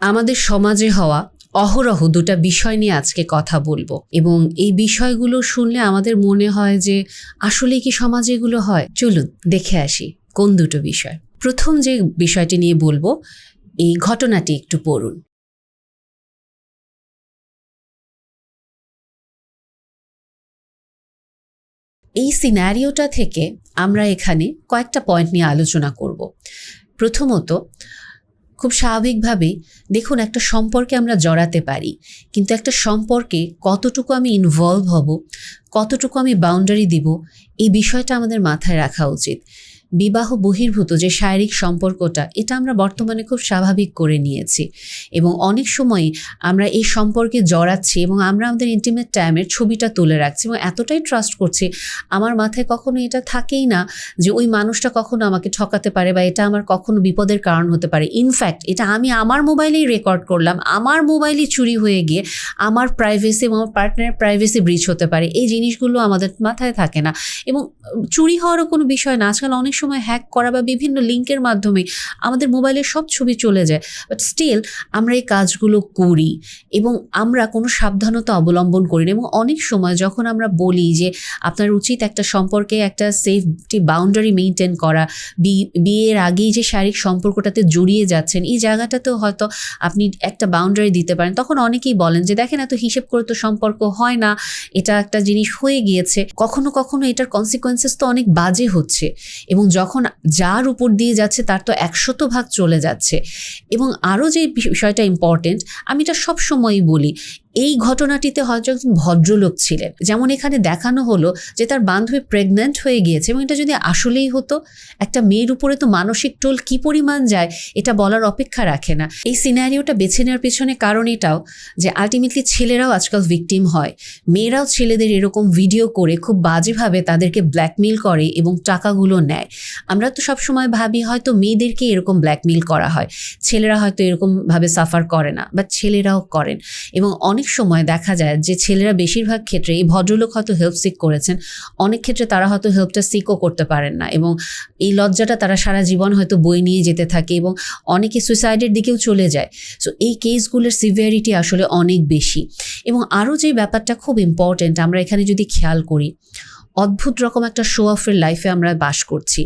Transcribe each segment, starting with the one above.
আমাদের সমাজে হওয়া অহরহ দুটা বিষয় নিয়ে আজকে কথা বলব। এবং এই বিষয়গুলো শুনলে আমাদের মনে হয় যে, আসলে কি সমাজে এগুলো হয়? চলুন, দেখে আসি কোন দুটো বিষয়। প্রথম যে বিষয়টি নিয়ে বলব, এই ঘটনাটি একটু পড়ুন। এই সিনারিওটা থেকে আমরা এখানে কয়েকটা পয়েন্ট নিয়ে আলোচনা করব। প্রথমত খুব স্বাভাবিকভাবে দেখুন একটা সম্পর্কে আমরা জড়াতে পারি, কিন্তু একটা সম্পর্কে কতটুকু আমি ইনভলভ হব, কতটুকু আমি বাউন্ডারি দিব, এই বিষয়টা আমাদের মাথায় রাখা উচিত। বিবাহ বহির্ভূত যে শারীরিক সম্পর্কটা, এটা আমরা বর্তমানে খুব স্বাভাবিক করে নিয়েছি। এবং অনেক সময় আমরা এই সম্পর্কে জড়াচ্ছি এবং আমরা আমাদের ইন্টিমেট টাইমের ছবিটা তুলে রাখছি এবং এতটাই ট্রাস্ট করছি, আমার মাথায় কখনো এটা থাকেই না যে ওই মানুষটা কখনো আমাকে ঠকাতে পারে বা এটা আমার কখনো বিপদের কারণ হতে পারে। ইনফ্যাক্ট এটা আমি আমার মোবাইলেই রেকর্ড করলাম, আমার মোবাইলই চুরি হয়ে গিয়ে আমার প্রাইভেসি এবং আমার পার্টনারের প্রাইভেসি ব্রিচ হতে পারে। এই জিনিসগুলো আমাদের মাথায় থাকে না। এবং চুরি হওয়ারও কোনো বিষয় না। আজকাল অনেক সময় হ্যাক করা বা বিভিন্ন লিঙ্কের মাধ্যমে আমাদের মোবাইলের সব ছবি চলে যায়। বাট স্টিল আমরা এই কাজগুলো করি এবং আমরা কোনো সাবধানতা অবলম্বন করি না। এবং অনেক সময় যখন আমরা বলি যে আপনার উচিত একটা সম্পর্কে একটা সেফটি বাউন্ডারি মেনটেন করা বিয়ের আগেই যে শারীরিক সম্পর্কটাতে জড়িয়ে যাচ্ছেন, এই জায়গাটাতেও হয়তো আপনি একটা বাউন্ডারি দিতে পারেন। তখন অনেকেই বলেন যে, দেখেন, এত হিসেব করে তো সম্পর্ক হয় না, এটা একটা জিনিস হয়ে গিয়েছে। কখনো কখনো এটার কনসিকোয়েন্সেস তো অনেক বাজে হচ্ছে। এবং যখন যার উপর দিয়ে যাচ্ছে, তার তো একশত ভাগ চলে যাচ্ছে। এবং আরও যে বিষয়টা ইম্পর্টেন্ট আমি এটা সবসময়ই বলি এই ঘটনাটিতে হয়তো একজন ভদ্রলোক ছিলেন। যেমন এখানে দেখানো হলো যে তার বান্ধবী প্রেগন্যান্ট হয়ে গিয়েছে এবং এটা যদি আসলেই হতো, একটা মেয়ের উপরে তো মানসিক টোল কি পরিমাণ যায়, এটা বলার অপেক্ষা রাখে না। এই সিনারিওটা বেছে নেওয়ার পেছনে কারণ এটাও যে আলটিমেটলি ছেলেরাও আজকাল ভিকটিম হয়। মেয়েরাও ছেলেদের এরকম ভিডিও করে খুব বাজেভাবে তাদেরকে ব্ল্যাকমেল করে এবং টাকাগুলো নেয়। আমরা তো সবসময় ভাবি হয়তো মেয়েদেরকে এরকম ব্ল্যাকমেল করা হয়। ছেলেরা হয়তো এরকমভাবে সাফার করে না বা ছেলেরাও করেন। এবং অনেক সময় দেখা যায় যে ছেলেরা বেশিরভাগ ক্ষেত্রে এই ভদ্রলোক হয়তো হেল্প সিক করেছেন। অনেক ক্ষেত্রে তারা হয়তো হেল্পটা সিকও করতে পারেন না এবং এই লজ্জাটা তারা সারা জীবন হয়তো বই নিয়ে যেতে থাকে এবং অনেকে সুইসাইডের দিকেও চলে যায়। সো এই কেসগুলোর সিভিয়ারিটি আসলে অনেক বেশি। এবং আরও যে ব্যাপারটা খুব ইম্পর্ট্যান্ট আমরা এখানে যদি খেয়াল করি অদ্ভুত রকম একটা শো অফের লাইফে আমরা বাস করছি।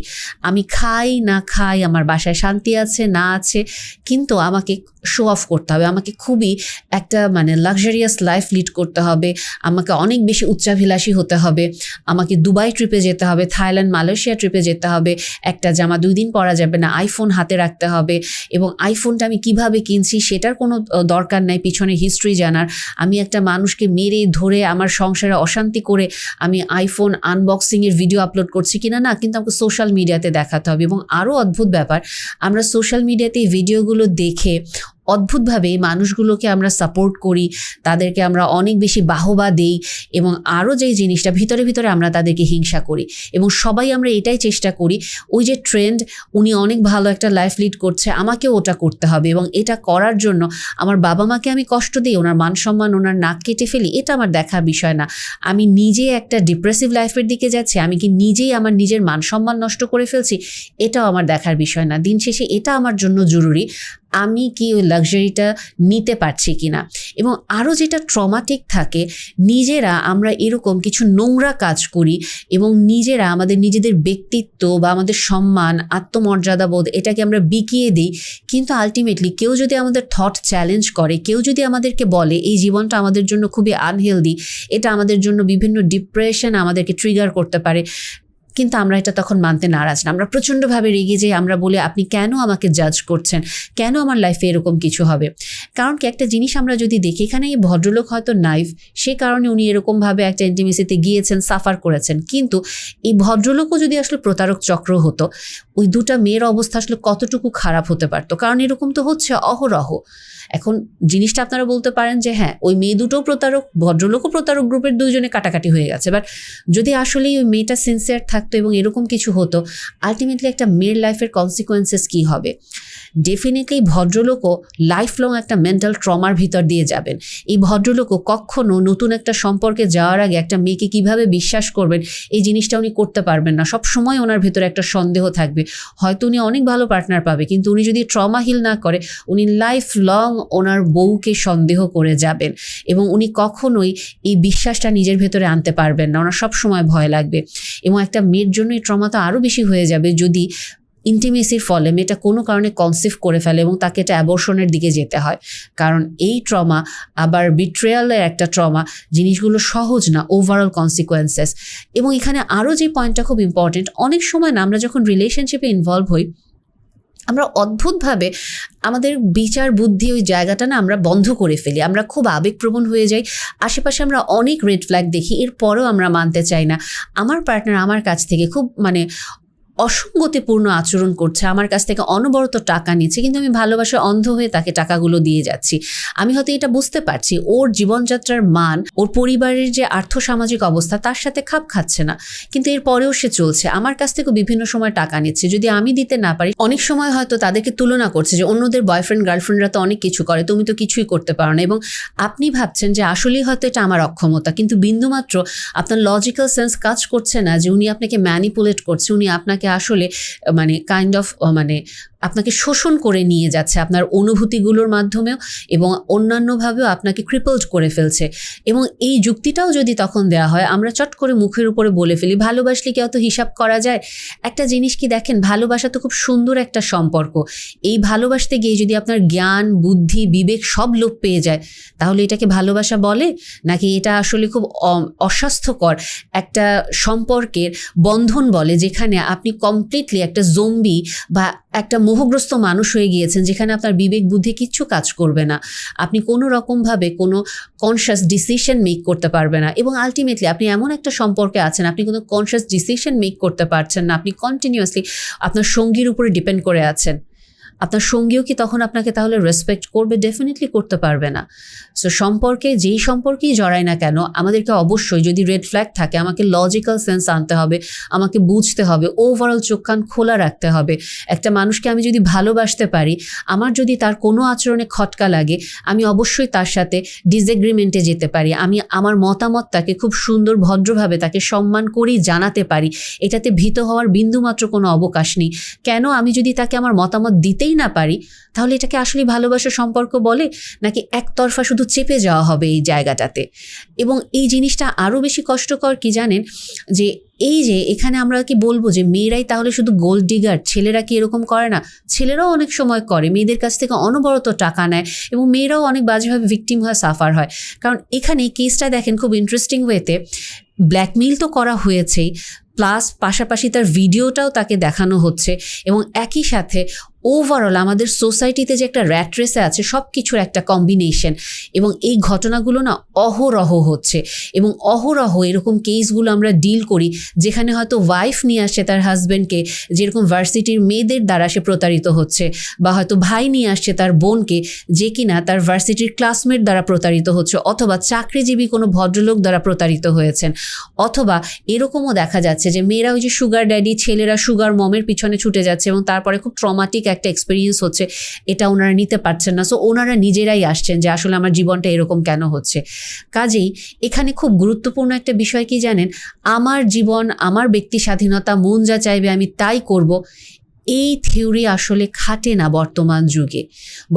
আমি খাই, না খাই, আমার বাসায় শান্তি আছে, না আছে, কিন্তু আমাকে শো অফ করতে হবে। আমাকে খুবই একটা মানে লাক্সারিয়াস লাইফ লিড করতে হবে। আমাকে অনেক বেশি উচ্চাভিলাষী হতে হবে। আমাকে দুবাই ট্রিপে যেতে হবে, থাইল্যান্ড, মালয়েশিয়া ট্রিপে যেতে হবে। একটা জামা দুই দিন পরা যাবে না আইফোন হাতে রাখতে হবে। এবং আইফোনটা আমি কীভাবে কিনছি সেটার কোনো দরকার নাই, পিছনে হিস্ট্রি জানার। আমি একটা মানুষকে মেরে, ধরে, আমার সংসারে অশান্তি করে আমি আইফোন আনবক্সিংয়ের ভিডিও আপলোড করছি কিনা না, কিন্তু আমাকে সোশ্যাল মিডিয়াতে দেখাতে হবে। এবং আরও অদ্ভুত ব্যাপার, আমরা সোশ্যাল মিডিয়াতে এই ভিডিওগুলো দেখে অদ্ভুতভাবে মানুষগুলোকে আমরা সাপোর্ট করি, তাদেরকে আমরা অনেক বেশি বাহবা দেই এবং আরও যেই জিনিসটা ভিতরে ভিতরে আমরা তাদেরকে হিংসা করি এবং সবাই আমরা এটাই চেষ্টা করি, ওই যে ট্রেন্ড উনি অনেক ভালো একটা লাইফ লিড করছে, আমাকেও ওটা করতে হবে এবং এটা করার জন্য আমার বাবা মাকে আমি কষ্ট দিই, ওনার মান সম্মান, ওনার নাক কেটে ফেলি, এটা আমার দেখার বিষয় না। আমি নিজে একটা ডিপ্রেসিভ লাইফের দিকে যাচ্ছি, আমি কি নিজেই আমার নিজের মান সম্মান নষ্ট করে ফেলছি, এটাও আমার দেখার বিষয় না। দিন শেষে এটা আমার জন্য জরুরি। আমি কি ওই লাক্সারিটা নিতে পারছি কি না এবং আরও যেটা ট্রমাটিক থাকে, নিজেরা আমরা এরকম কিছু নোংরা কাজ করি এবং নিজেরা আমাদের নিজেদের ব্যক্তিত্ব বা আমাদের সম্মান আত্মমর্যাদা বোধ এটাকে আমরা বিকিয়ে দিই। কিন্তু আলটিমেটলি কেউ যদি আমাদের থট চ্যালেঞ্জ করে, কেউ যদি আমাদেরকে বলে, এই জীবনটা আমাদের জন্য খুবই আনহেলদি এটা আমাদের জন্য বিভিন্ন ডিপ্রেশন আমাদেরকে ট্রিগার করতে পারে। কিন্তু আমরা এটা তখন মানতে নারাজ না। আমরা প্রচণ্ডভাবে রেগে যাই আমরা বলে, আপনি কেন আমাকে জাজ করছেন? কেন আমার লাইফে এরকম কিছু হবে? কারণ কি একটা জিনিস আমরা যদি দেখি, এখানে এই ভদ্রলোক হয়তো নাইফ সে কারণে উনি এরকমভাবে একটা ইন্টিমেসিতে গিয়েছেন সাফার করেছেন। কিন্তু এই ভদ্রলোকও যদি আসলে প্রতারক চক্র হতো, ওই দুটা মেয়ের অবস্থা আসলে কতটুকু খারাপ হতে পারতো? কারণ এরকম তো হচ্ছে অহরহ। এখন জিনিসটা আপনারা বলতে পারেন যে হ্যাঁ ওই মেয়ে দুটো প্রতারক, ভদ্রলোকও প্রতারক গ্রুপের দুইজনে কাটাকাটি হয়ে গেছে। বাট যদি আসলেই ওই মেয়েটা সিনসিয়ার থাকতো এবং এরকম কিছু হতো আলটিমেটলি একটা মেয়ের লাইফের কনসিকোয়েন্সেস কী হবে? ডেফিনেটলি ভদ্রলোকও লাইফ লং একটা মেন্টাল ট্রমার ভিতর দিয়ে যাবেন। এই ভদ্রলোকও কখনো নতুন একটা সম্পর্কে যাওয়ার আগে একটা মেয়েকে কীভাবে বিশ্বাস করবেন, এই জিনিসটা উনি করতে পারবেন না। সব সময় ওনার ভেতরে একটা সন্দেহ থাকবে। হয়তো উনি অনেক ভালো পার্টনার পাবে, কিন্তু উনি যদি ট্রমা হিল না করে, উনি লাইফ লং ওনার বউকে সন্দেহ করে যাবেন এবং উনি কখনোই এই বিশ্বাসটা নিজের ভেতরে আনতে পারবেন না। ওনার সব সময় ভয় লাগবে। এবং একটা মেয়ের জন্য এই ট্রমা তো আরও বেশি হয়ে যাবে যদি ইন্টিমেসির ফলে মেয়েটা কোনো কারণে কনসিভ করে ফেলে এবং তাকে এটা অ্যাবর্শনের দিকে যেতে হয়। কারণ এই ট্রমা আবার বিট্রেয়ালের একটা ট্রমা জিনিসগুলো সহজ না ওভারঅল কনসিকোয়েন্সেস এবং এখানে আরও যে পয়েন্টটা খুব ইম্পর্টেন্ট অনেক সময় না আমরা যখন রিলেশনশিপে ইনভলভ হই আমরা অদ্ভুতভাবে আমাদের বিচার বুদ্ধি ওই জায়গাটা না আমরা বন্ধ করে ফেলি। আমরা খুব আবেগপ্রবণ হয়ে যাই। আশেপাশে আমরা অনেক রেড ফ্ল্যাগ দেখি। এরপরও আমরা মানতে চাই না। আমার পার্টনার আমার কাছ থেকে খুব মানে অসঙ্গতিপূর্ণ আচরণ করছে, আমার কাছ থেকে অনবরত টাকা নিচ্ছে, কিন্তু আমি ভালোবাসা অন্ধ হয়ে তাকে টাকাগুলো দিয়ে যাচ্ছি। আমি হয়তো এটা বুঝতে পারছি, ওর জীবনযাত্রার মান, ওর পরিবারের যে আর্থসামাজিক অবস্থা, তার সাথে খাপ খাচ্ছে না, কিন্তু এরপরেও সে চলছে। আমার কাছ থেকেও বিভিন্ন সময় টাকা নিচ্ছে, যদি আমি দিতে না পারি, অনেক সময় হয়তো তাদেরকে তুলনা করছে যে, অন্যদের বয়ফ্রেন্ড গার্লফ্রেন্ডরা তো অনেক কিছু করে, তুমি তো কিছুই করতে পারো না, এবং আপনি ভাবছেন যে, আসলেই হয়তো এটা আমার অক্ষমতা, কিন্তু বিন্দুমাত্র আপনার লজিক্যাল সেন্স কাজ করছে না যে, উনি আপনাকে ম্যানিপুলেট করছে, উনি আপনাকে আসলে মানে কাইন্ড অফ মানে আপনাকে শোষণ করে নিয়ে যাচ্ছে আপনার অনুভূতিগুলোর মাধ্যমেও এবং অন্যান্যভাবেও আপনাকে ক্রিপলড করে ফেলছে। এবং এই যুক্তিটাও যদি তখন দেওয়া হয়, আমরা চট করে মুখের উপরে বলে ফেলি, ভালোবাসলে কি অত হিসাব করা যায়? একটা জিনিস কি দেখেন, ভালোবাসা তো খুব সুন্দর একটা সম্পর্ক। এই ভালোবাসতে গিয়ে যদি আপনার জ্ঞান, বুদ্ধি, বিবেক সব লোপ পেয়ে যায়, তাহলে এটাকে ভালোবাসা বলে? নাকি এটা আসলে খুব অস্বাস্থ্যকর একটা সম্পর্কের বন্ধন বলে, যেখানে আপনি কমপ্লিটলি একটা জম্বি বা একটা মোহগ্রস্ত মানুষ হয়ে গিয়েছেন যেখানে আপনার বিবেক, বুদ্ধি কিচ্ছু কাজ করবে না। আপনি কোনো রকমভাবে কোনো কনসিয়াস ডিসিশন মেক করতে পারবে না এবং আলটিমেটলি আপনি এমন একটা সম্পর্কে আছেন, আপনি কোনো কনসিয়াস ডিসিশন মেক করতে পারছেন না, আপনি কন্টিনিউয়াসলি আপনার সঙ্গীর উপরে ডিপেন্ড করে আছেন। আপনার সঙ্গীও কি তখন আপনাকে তাহলে রেসপেক্ট করবে? ডেফিনেটলি করতে পারবে না। সো সম্পর্কে যেই সম্পর্কেই জড়ায় না কেন, আমাদেরকে অবশ্যই যদি রেড ফ্ল্যাগ থাকে, আমাকে লজিক্যাল সেন্স আনতে হবে, আমাকে বুঝতে হবে ওভারঅল চোখ কান খোলা রাখতে হবে। একটা মানুষকে আমি যদি ভালোবাসতে পারি, আমার যদি তার কোনো আচরণে খটকা লাগে, আমি অবশ্যই তার সাথে ডিসএগ্রিমেন্টে যেতে পারি। আমি আমার মতামতটাকে খুব সুন্দর ভদ্রভাবে তাকে সম্মান করেই জানাতে পারি। এটাতে ভীত হওয়ার বিন্দুমাত্র কোনো অবকাশ নেই। কেন আমি যদি তাকে আমার মতামত দিতেই না পারি, তাহলে এটাকে আসলে ভালোবাসার সম্পর্ক বলে? নাকি একতরফা শুধু চেপে যাওয়া হবে এই জায়গাটাতে। এবং এই জিনিসটা আরও বেশি কষ্টকর কি জানেন? যে এই যে এখানে আমরা কি বলব যে মেয়েরাই তাহলে শুধু গোল্ড ডিগার ছেলেরা কি এরকম করে না? ছেলেরাও অনেক সময় করে, মেয়েদের কাছ থেকে অনবরত টাকা নেয় এবং মেয়েরাও অনেক বাজেভাবে ভিকটিম হয় সাফার হয়। কারণ এখানে কেসটা দেখেন খুব ইন্টারেস্টিং ওয়েতে ব্ল্যাকমেইল তো করা হয়েছেই প্লাস পাশাপাশি তার ভিডিওটাও তাকে দেখানো হচ্ছে এবং একই সাথে ওভারঅল আমাদের সোসাইটিতে যে একটা র্যাট্রেসে আছে সব কিছুর একটা কম্বিনেশন এবং এই ঘটনাগুলো না অহরহ হচ্ছে এবং অহরহ এরকম কেসগুলো আমরা ডিল করি যেখানে হয়তো ওয়াইফ নিয়ে আসছে তার হাজব্যান্ডকে যেরকম ভার্সিটির মেয়েদের দ্বারা সে প্রতারিত হচ্ছে বা হয়তো ভাই নিয়ে আসছে তার বোনকে যে কিনা তার ভার্সিটির ক্লাসমেট দ্বারা প্রতারিত হচ্ছে অথবা চাকরিজীবী কোনো ভদ্রলোক দ্বারা প্রতারিত হয়েছেন অথবা এরকমও দেখা যাচ্ছে যে মেয়েরা ওই যে সুগার ড্যাডি ছেলেরা সুগার মমের পিছনে ছুটে যাচ্ছে এবং তারপরে খুব ট্রমাটিক একটা এক্সপিরিয়েন্স হচ্ছে, এটা ওনারা নিতে পারছেন না। সো ওনারা নিজেরাই আসছেন যে, আসলে আমার জীবনটা এরকম কেন হচ্ছে? কাজেই এখানে খুব গুরুত্বপূর্ণ একটা বিষয় কি জানেন? আমার জীবন, আমার ব্যক্তি স্বাধীনতা, মন যা চাইবে আমি তাই করব। এই থিওরি আসলে খাটে না বর্তমান যুগে।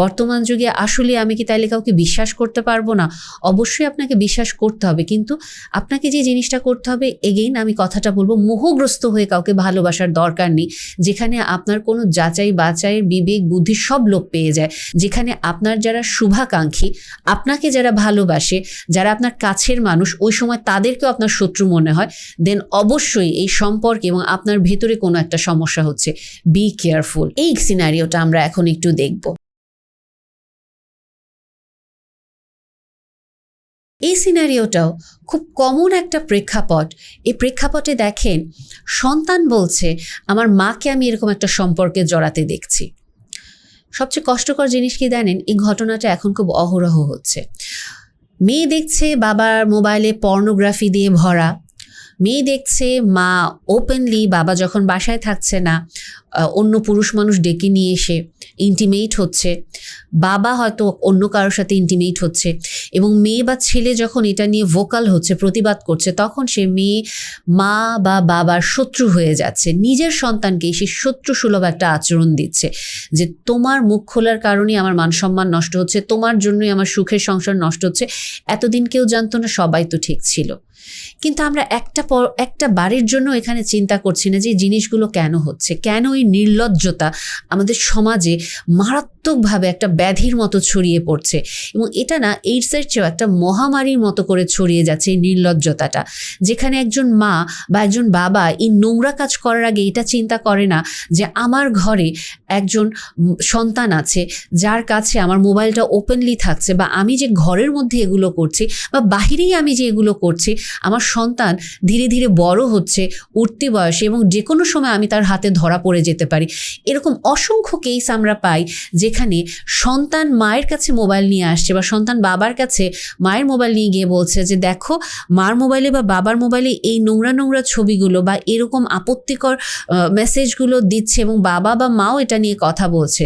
বর্তমান যুগে আসলে আমি কি তাইলে কাউকে বিশ্বাস করতে পারব না? অবশ্যই আপনাকে বিশ্বাস করতে হবে, কিন্তু আপনাকে যে জিনিসটা করতে হবে এগেইন আমি কথাটা বলব, মোহগ্রস্ত হয়ে কাউকে ভালোবাসার দরকার নেই, যেখানে আপনার কোনো যাচাই বাচাইয়ের বিবেক, বুদ্ধি সব লোক পেয়ে যায়। যেখানে আপনার যারা শুভাকাঙ্ক্ষী, আপনাকে যারা ভালোবাসে, যারা আপনার কাছের মানুষ, ওই সময় তাদেরকেও আপনার শত্রু মনে হয় দেন অবশ্যই এই সম্পর্কে এবং আপনার ভেতরে কোনো একটা সমস্যা হচ্ছে। বি কেয়ারফুল এই সিনারিওটা আমরা এখন একটু দেখব। এই সিনারিওটাও খুব কমন একটা প্রেক্ষাপট। এই প্রেক্ষাপটে দেখেন, সন্তান বলছে, আমার মাকে আমি এরকম একটা সম্পর্কে জড়াতে দেখছি। সবচেয়ে কষ্টকর জিনিস কি জানেন? এই ঘটনাটা এখন খুব অহরহ হচ্ছে। মেয়ে দেখছে বাবার মোবাইলে পর্নোগ্রাফি দিয়ে ভরা। মেয়ে দেখছে, মা ওপেনলি বাবা যখন বাসায় থাকছে না অন্য পুরুষ মানুষ ডেকে নিয়ে এসে ইন্টিমেট হচ্ছে। বাবা হয়তো অন্য কারোর সাথে ইন্টিমেট হচ্ছে এবং মেয়ে বা ছেলে যখন এটা নিয়ে ভোকাল হচ্ছে, প্রতিবাদ করছে, তখন সে মেয়ে মা বা বাবার শত্রু হয়ে যাচ্ছে। নিজের সন্তানকে সে শত্রু সুলভ একটা আচরণ দিচ্ছে যে তোমার মুখ খোলার কারণে আমার মান সম্মান নষ্ট হচ্ছে, তোমার জন্যই আমার সুখের সংসার নষ্ট হচ্ছে। এতদিন কেউ জানতো না, সবাই তো ঠিক ছিল। কিন্তু আমরা একটা একটা বাড়ির জন্য এখানে চিন্তা করছি না যে জিনিসগুলো কেন হচ্ছে, কেন এই নির্লজ্জতা আমাদের সমাজে মারাত্মকভাবে একটা ব্যাধির মতো ছড়িয়ে পড়ছে এবং এটা না এইডসের চেয়েও একটা মহামারীর মতো করে ছড়িয়ে যাচ্ছে এই নির্লজ্জতাটা। যেখানে একজন মা বা একজন বাবা এই নোংরা কাজ করার আগে এটা চিন্তা করে না যে আমার ঘরে একজন সন্তান আছে, যার কাছে আমার মোবাইলটা ওপেনলি থাকছে বা আমি যে ঘরের মধ্যে এগুলো করছি বা বাহিরেই আমি যে এগুলো করছি আমার সন্তান ধীরে ধীরে বড় হচ্ছে, উঠতি বয়সে এবং যে কোনো সময় আমি তার হাতে ধরা পড়ে যেতে পারি। এরকম অসংখ্য কেস আমরা পাই যেখানে সন্তান মায়ের কাছে মোবাইল নিয়ে আসছে বা সন্তান বাবার কাছে মায়ের মোবাইল নিয়ে গিয়ে বলছে যে, দেখো, মার মোবাইলে বা বাবার মোবাইলে এই নোংরা নোংরা ছবিগুলো বা এরকম আপত্তিকর মেসেজগুলো দিচ্ছে এবং বাবা বা মাও এটা নিয়ে কথা বলছে।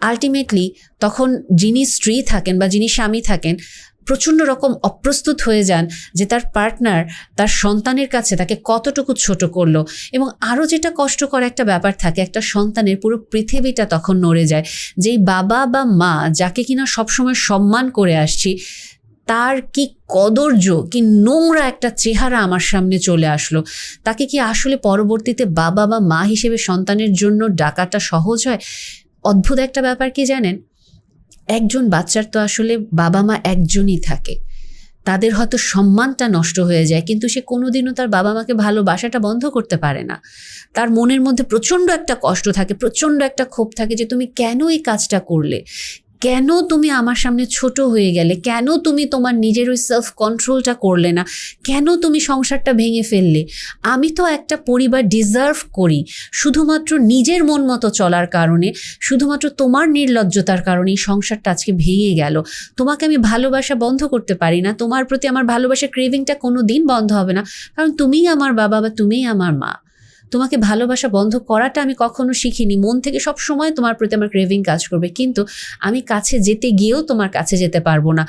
আলটিমেটলি তখন যিনি স্ত্রী থাকেন বা যিনি স্বামী থাকেন প্রচণ্ড রকম অপ্রস্তুত হয়ে যান যে তার পার্টনার তার সন্তানের কাছে তাকে কতটুকু ছোট করল। এবং আরও যেটা কষ্টকর একটা ব্যাপার থাকে, একটা সন্তানের পুরো পৃথিবীটা তখন নড়ে যায়। যেই বাবা বা মা যাকে কিনা সবসময় সম্মান করে আসছি, তার কি কদর্য, কি নোংরা একটা চেহারা আমার সামনে চলে আসলো। তাকে কি আসলে পরবর্তীতে বাবা বা মা হিসেবে সন্তানের জন্য ডাকাটা সহজ হয়? অদ্ভুত একটা ব্যাপার কি জানেন? একজন বাচ্চার তো আসলে বাবা মা একজনই থাকে। তাদের হয়তো সম্মানটা নষ্ট হয়ে যায়, কিন্তু সে কোনোদিনও তার বাবা মাকে ভালোবাসাটা বন্ধ করতে পারে না। তার মনের মধ্যে প্রচণ্ড একটা কষ্ট থাকে, প্রচণ্ড একটা ক্ষোভ থাকে যে, তুমি কেন এই কাজটা করলে? কেন তুমি আমার সামনে ছোট হয়ে গেলে? কেন তুমি তোমার নিজের ওই সেলফ কন্ট্রোলটা করলে না? কেন তুমি সংসারটা ভেঙে ফেললে? আমি তো একটা পরিবার ডিজার্ভ করি। শুধুমাত্র নিজের মন মতো চলার কারণে, শুধুমাত্র তোমার নির্লজ্জতার কারণে এই সংসারটা আজকে ভেঙে গেল। তোমাকে আমি ভালোবাসা বন্ধ করতে পারি না। তোমার প্রতি আমার ভালোবাসা ক্রেভিংটা কোনো দিন বন্ধ হবে না। কারণ তুমিই আমার বাবা বা তুমিই আমার মা। তোমাকে ভালোবাসা বন্ধ করাটা আমি কখনো শিখিনি। মন থেকে সব সময় তোমার প্রতি আমার ক্রেভিং কাজ করবে। কিন্তু আমি কাছে যেতে গিয়েও তোমার কাছে যেতে পারব না।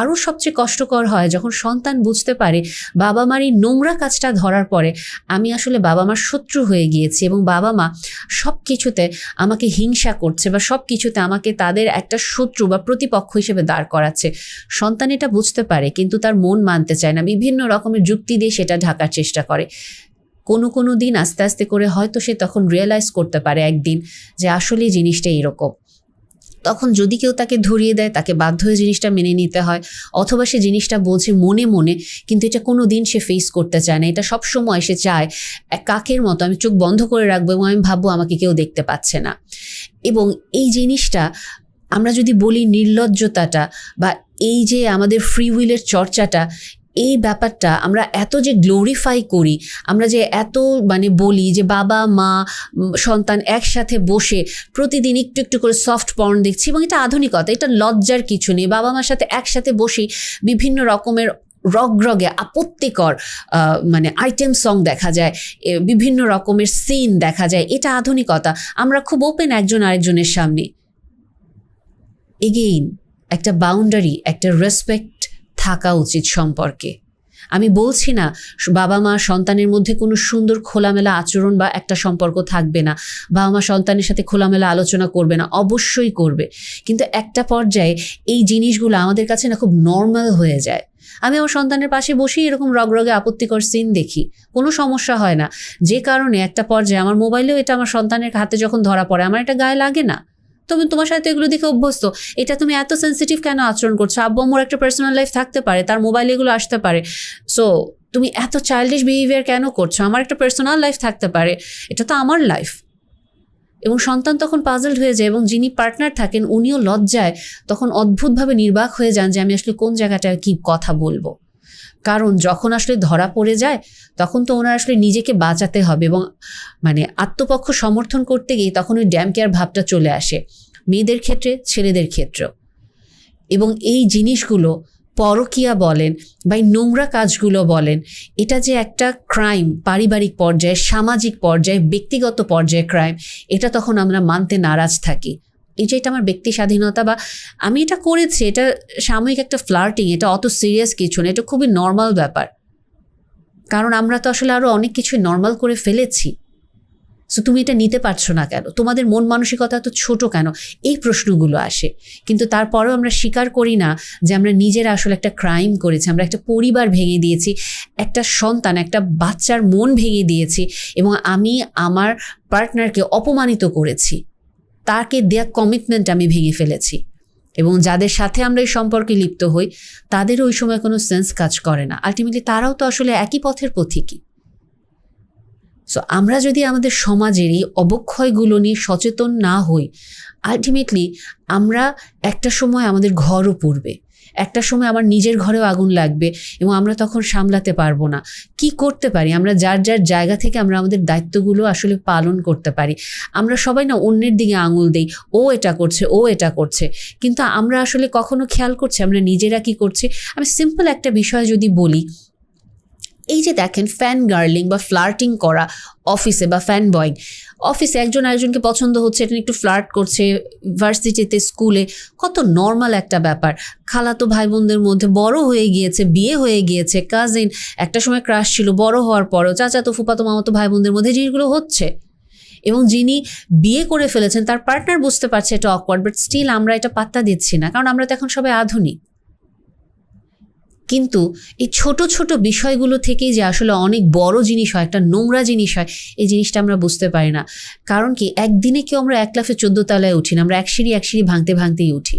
আরও সবচেয়ে কষ্টকর হয় যখন সন্তান বুঝতে পারে বাবা মার এই নোংরা কাজটা ধরার পরে আমি আসলে বাবা মার শত্রু হয়ে গিয়েছি এবং বাবা মা সব কিছুতে আমাকে হিংসা করছে বা সব কিছুতে আমাকে তাদের একটা শত্রু বা প্রতিপক্ষ হিসেবে দাঁড় করাচ্ছে। সন্তান এটা বুঝতে পারে, কিন্তু তার মন মানতে চায় না। বিভিন্ন রকমের যুক্তি দিয়ে সেটা ঢাকার চেষ্টা করে। কোনো কোনো দিন আস্তে আস্তে করে হয়তো সে তখন রিয়েলাইজ করতে পারে একদিন যে আসলে জিনিসটা এরকম। তখন যদি কেউ তাকে ধরিয়ে দেয়, তাকে বাধ্য হয়ে জিনিসটা মেনে নিতে হয়, অথবা সে জিনিসটা বলছে মনে মনে, কিন্তু এটা কোনো দিন সে ফেস করতে চায় না। এটা সব সময় সে চায় এক কাকের মতো? আমি চোখ বন্ধ করে রাখব এবং আমি ভাববো আমাকে কেউ দেখতে পাচ্ছে না। এবং এই জিনিসটা আমরা যদি বলি নির্লজ্জতাটা বা এই যে আমাদের ফ্রি উইলের চর্চাটা এই ব্যাপারটা আমরা এত যে গ্লোরিফাই করি, আমরা যে এত মানে বলি যে বাবা, মা সন্তান একসাথে বসে প্রতিদিন একটু একটু করে সফট পর্ন দেখছি এবং এটা আধুনিকতা, এটা লজ্জার কিছু নেই। বাবা মার সাথে একসাথে বসেই বিভিন্ন রকমের রগরগে আপত্তিকর মানে আইটেম সং দেখা যায় বিভিন্ন রকমের সিন দেখা যায়, এটা আধুনিকতা। আমরা খুব ওপেন একজন আরেকজনের সামনে। এগেইন একটা বাউন্ডারি একটা রেসপেক্ট থাকা উচিত সম্পর্কে। আমি বলছি না, বাবা মা সন্তানের মধ্যে কোনো সুন্দর খোলামেলা আচরণ বা একটা সম্পর্ক থাকবে না। বাবা মা সন্তানের সাথে খোলামেলা আলোচনা করবে না, অবশ্যই করবে। কিন্তু একটা পর্যায়ে এই জিনিসগুলো আমাদের কাছে না খুব নর্মাল হয়ে যায়। আমি আমার সন্তানের পাশে বসেই এরকম রগরগে আপত্তিকর সিন দেখি, কোনো সমস্যা হয় না। যে কারণে একটা পর্যায়ে আমার মোবাইলেও এটা আমার সন্তানের হাতে যখন ধরা পড়ে, আমার এটা গায়ে লাগে না। তুমি তোমার সাথে এগুলো দেখে অভ্যস্ত। এটা তুমি এত সেন্সিটিভ কেন আচরণ করছ? আব্বু আম্মুর একটা পার্সোনাল লাইফ থাকতে পারে, তার মোবাইল এগুলো আসতে পারে। সো তুমি এত চাইল্ডিশ বিহেভিয়ার কেন করছ? আমার একটা পার্সোনাল লাইফ থাকতে পারে, এটা তো আমার লাইফ এবং সন্তান তখন পাজলড হয়ে যায় এবং যিনি পার্টনার থাকেন, উনিও লজ্জায় তখন অদ্ভুতভাবে নির্বাক হয়ে যান যে আমি আসলে কোন জায়গাটায় কি কথা বলব। কারণ যখন আসলে ধরা পড়ে যায়, তখন তো ওনার আসলে নিজেকে বাঁচাতে হবে এবং মানে আত্মপক্ষ সমর্থন করতে গিয়ে তখন ওই ড্যাম কেয়ার ভাবটা চলে আসে, মেয়েদের ক্ষেত্রে, ছেলেদের ক্ষেত্রেও। এবং এই জিনিসগুলো পরকিয়া বলেন বা এই নোংরা কাজগুলো বলেন, এটা যে একটা ক্রাইম পারিবারিক পর্যায়ে, সামাজিক পর্যায়ে, ব্যক্তিগত পর্যায়ে ক্রাইম এটা তখন আমরা মানতে নারাজ থাকি। এই যে এটা আমার ব্যক্তি স্বাধীনতা বা আমি এটা করেছি, এটা সাময়িক একটা ফ্লার্টিং এটা অত সিরিয়াস কিছু না, এটা খুবই নর্মাল ব্যাপার। কারণ আমরা তো আসলে আরও অনেক কিছুই নর্মাল করে ফেলেছি। সো তুমি এটা নিতে পারছ না কেন? তোমাদের মন মানসিকতা তো ছোট কেন? এই প্রশ্নগুলো আসে। কিন্তু তারপরেও আমরা স্বীকার করি না যে আমরা নিজেরা আসলে একটা ক্রাইম করেছি, আমরা একটা পরিবার ভেঙে দিয়েছি, একটা সন্তান, একটা বাচ্চার মন ভেঙে দিয়েছি এবং আমি আমার পার্টনারকে অপমানিত করেছি। তাকে দেয়া কমিটমেন্ট আমি ভেঙে ফেলেছি। এবং যাদের সাথে আমরা এই সম্পর্কে লিপ্ত হই, তাদের ওই সময় কোনো সেন্স কাজ করে না। আলটিমেটলি তারাও তো আসলে একই পথের পথিকই। সো আমরা যদি আমাদের সমাজের এই অবক্ষয়গুলো নিয়ে সচেতন না হই আলটিমেটলি আমরা একটা সময় আমাদের ঘরও পড়বে। একটা সময় আমার নিজের ঘরেও আগুন লাগবে এবং আমরা তখন সামলাতে পারব না। কি করতে পারি? আমরা যার যার জায়গা থেকে আমরা আমাদের দায়িত্বগুলো আসলে পালন করতে পারি। আমরা সবাই না অন্যের দিকে আঙুল দেই, ও এটা করছে, ও এটা করছে। কিন্তু আমরা আসলে কখনো খেয়াল করছি আমরা নিজেরা কি করছি? আমি সিম্পল একটা বিষয় যদি বলি এই যে দেখেন ফ্যান গার্লিং বা ফ্লার্টিং করা অফিসে বা ফ্যান বয়িং অফিসে একজন আরেকজনকে পছন্দ হচ্ছে, এটা একটু ফ্লার্ট করছে ভার্সিটিতে স্কুলে কত নর্মাল একটা ব্যাপার। খালাতো ভাই বোনদের মধ্যে বড় হয়ে গিয়েছে, বিয়ে হয়ে গিয়েছে কাজিন একটা সময় ক্রাশ ছিল, বড় হওয়ার পরও চাচাতো, ফুপাতো, মামাতো ভাই বোনদের মধ্যে জিনিসগুলো হচ্ছে। এবং যিনি বিয়ে করে ফেলেছেন, তার পার্টনার বুঝতে পারছে এটা অকওয়ার্ড বাট স্টিল আমরা এটা পাত্তা দিচ্ছি না, কারণ আমরা তো এখন সবাই আধুনিক। কিন্তু এই ছোট ছোট বিষয়গুলো থেকেই যে আসলে অনেক বড় জিনিস হয়, একটা নোংরা জিনিস হয়, এই জিনিসটা আমরা বুঝতে পারি না। কারণ কি, একদিনে কেউ আমরা এক লাফে চোদ্দ তলায় উঠি না, আমরা এক সিঁড়ি এক সিঁড়ি ভাঙতে ভাঙতেই উঠি।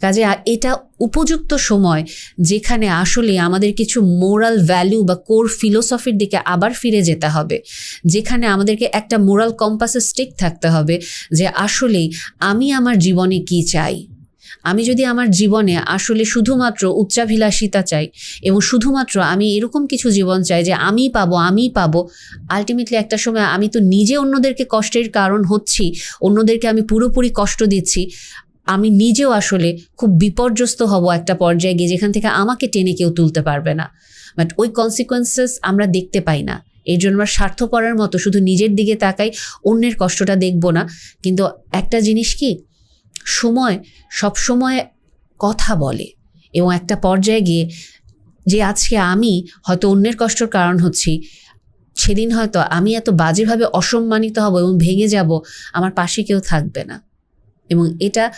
কাজে এটা উপযুক্ত সময় যেখানে আসলে আমাদের কিছু মোরাল ভ্যালু বা কোর ফিলোসফির দিকে আবার ফিরে যেতে হবে, যেখানে আমাদেরকে একটা মোরাল কম্পাসে স্টিক থাকতে হবে যে আসলেই আমি আমার জীবনে কি চাই। আমি যদি আমার জীবনে আসলে শুধুমাত্র উচ্চাভিলাষিতা চাই এবং শুধুমাত্র আমি এরকম কিছু জীবন চাই যে আমি পাবো আমি পাবো আলটিমেটলি একটা সময় আমি তো নিজে অন্যদেরকে কষ্টের কারণ হচ্ছি, অন্যদেরকে আমি পুরোপুরি কষ্ট দিচ্ছি, আমি নিজেও আসলে খুব বিপর্যস্ত হব একটা পর্যায়ে গিয়ে যেখান থেকে আমাকে টেনে কেউ তুলতে পারবে না। বাট ওই কনসিকোয়েন্সেস আমরা দেখতে পাই না। এই জন্য আমরা স্বার্থপরের মতো শুধু নিজের দিকে তাকাই, অন্যের কষ্টটা দেখব না। কিন্তু একটা জিনিস কি? সময়, সব সময় কথা বলে এবং একটা পর্যায়ে গিয়ে যে আজকে আমি হয়তো অন্যের কষ্টর কারণ হচ্ছি, সেদিন হয়তো আমি এত বাজেভাবে অসম্মানিত হব এবং ভেঙে যাব, আমার পাশে কেউ থাকবে না। এবং এটা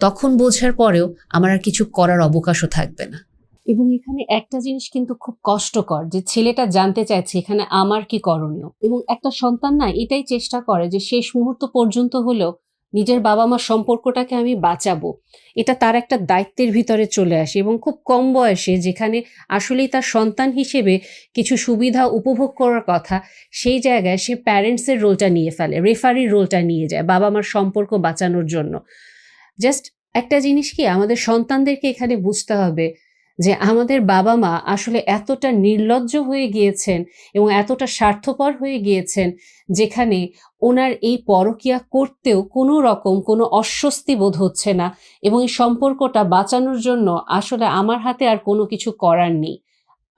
তখন বোঝার পরেও আমার আর কিছু করার অবকাশও থাকবে না। এবং এখানে একটা জিনিস কিন্তু খুব কষ্টকর, যে ছেলেটা জানতে চাইছে এখানে আমার কি করণীয়। এবং একটা সন্তান না এটাই চেষ্টা করে যে শেষ মুহূর্ত পর্যন্ত হলেও নিজের বাবা মার সম্পর্কটাকে আমি বাঁচাবো। এটা তার একটা দায়িত্বের ভিতরে চলে আসে এবং খুব কম বয়সে যেখানে আসলেই তার সন্তান হিসেবে কিছু সুবিধা উপভোগ করার কথা, সেই জায়গায় সে প্যারেন্টসের রোলটা নিয়ে ফেলে রেফারির রোলটা নিয়ে যায় বাবা মার সম্পর্ক বাঁচানোর জন্য। জাস্ট একটা জিনিস কি, আমাদের সন্তানদেরকে এখানে বুঝতে হবে যে আমাদের বাবা মা আসলে এতটা নির্লজ্জ হয়ে গিয়েছেন এবং এতটা স্বার্থপর হয়ে গিয়েছেন যেখানে ওনার এই পরকিয়া করতেও কোনো রকম কোনো অস্বস্তি বোধ হচ্ছে না এবং এই সম্পর্কটা বাঁচানোর জন্য আসলে আমার হাতে আর কোনো কিছু করার নেই।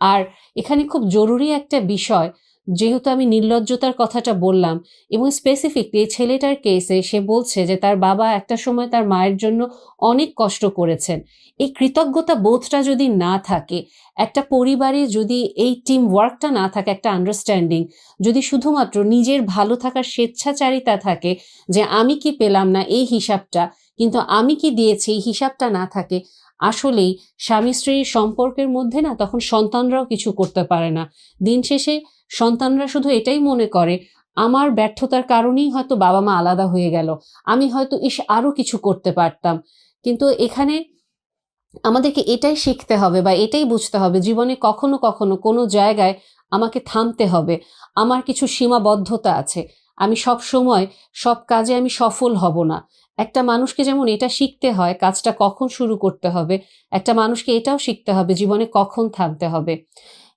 আর এখানে খুব জরুরি একটা বিষয় যেহেতু আমি নির্লজ্জতার কথাটা বললাম এবং স্পেসিফিকলি এই ছেলেটার কেসে সে বলছে যে তার বাবা একটা সময় তার মায়ের জন্য অনেক কষ্ট করেছেন। এই কৃতজ্ঞতা বোধটা যদি না থাকে, একটা পরিবারে যদি এই টিম ওয়ার্কটা না থাকে, একটা আন্ডারস্ট্যান্ডিং যদি শুধুমাত্র নিজের ভালো থাকার স্বেচ্ছাচারিতা থাকে যে আমি কি পেলাম না এই হিসাবটা, কিন্তু আমি কি দিয়েছি এই হিসাবটা না থাকে আসলেই স্বামী স্ত্রীর সম্পর্কের মধ্যে না তখন সন্তানরাও কিছু করতে পারে না। দিন শেষে সন্তানরা শুধু এটাই মনে করে, আমার ব্যর্থতার কারণেই হয়তো বাবা মা আলাদা হয়ে গেল, আমি হয়তো ইস আরও কিছু করতে পারতাম। কিন্তু এখানে আমাদেরকে এটাই শিখতে হবে বা এটাই বুঝতে হবে, জীবনে কখনো কখনো কোনো জায়গায় আমাকে থামতে হবে, আমার কিছু সীমাবদ্ধতা আছে, আমি সব সময় সব কাজে আমি সফল হব না। একটা মানুষকে যেমন এটা শিখতে হয়, কাজটা কখন শুরু করতে হবে, একটা মানুষকে এটাও শিখতে হবে, জীবনে কখন থামতে হবে।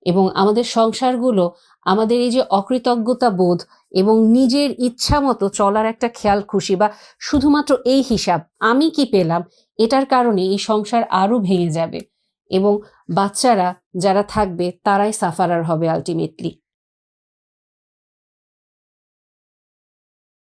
এবং আমাদের সংসারগুলো, আমাদের এই যে অকৃতজ্ঞতা বোধ এবং নিজের ইচ্ছা মতো চলার একটা খেয়াল খুশি বা শুধুমাত্র এই হিসাব, আমি কি পেলাম, এটার কারণে এই সংসার আরও ভেঙে যাবে। এবং বাচ্চারা যারা থাকবে, তারাই সাফারার হবে আলটিমেটলি